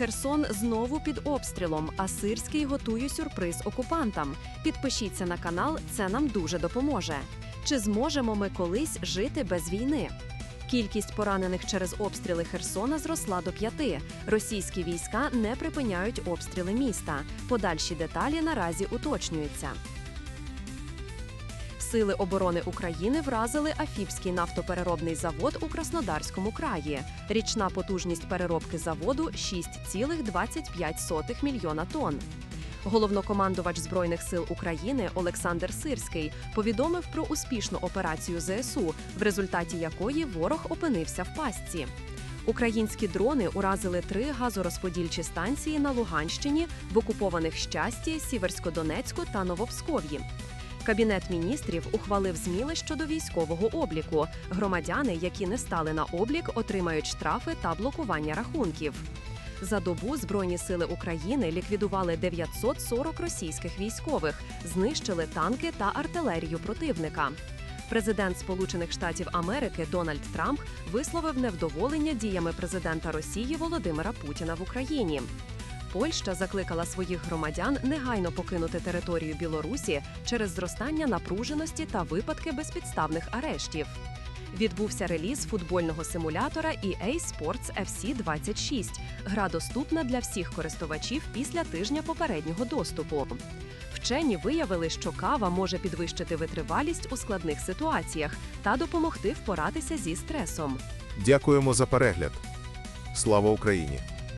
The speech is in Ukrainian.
Херсон знову під обстрілом, а Сирський готує сюрприз окупантам. Підпишіться на канал, це нам дуже допоможе. Чи зможемо ми колись жити без війни? Кількість поранених через обстріли Херсона зросла до п'яти. Російські війська не припиняють обстріли міста. Подальші деталі наразі уточнюються. Сили оборони України вразили Афіпський нафтопереробний завод у Краснодарському краї. Річна потужність переробки заводу 6,25 мільйона тонн. Головнокомандувач збройних сил України Олександр Сирський повідомив про успішну операцію ЗСУ, в результаті якої ворог опинився в пастці. Українські дрони уразили три газорозподільчі станції на Луганщині в окупованих щасті, Сіверськодонецьку та Новопсков'ї. Кабінет міністрів ухвалив зміни щодо військового обліку. Громадяни, які не стали на облік, отримають штрафи та блокування рахунків. За добу Збройні сили України ліквідували 940 російських військових, знищили танки та артилерію противника. Президент Сполучених Штатів Америки Дональд Трамп висловив невдоволення діями президента Росії Володимира Путіна в Україні. Польща закликала своїх громадян негайно покинути територію Білорусі через зростання напруженості та випадки безпідставних арештів. Відбувся реліз футбольного симулятора EA Sports FC 26. Гра доступна для всіх користувачів після тижня попереднього доступу. Вчені виявили, що кава може підвищити витривалість у складних ситуаціях та допомогти впоратися зі стресом. Дякуємо за перегляд. Слава Україні!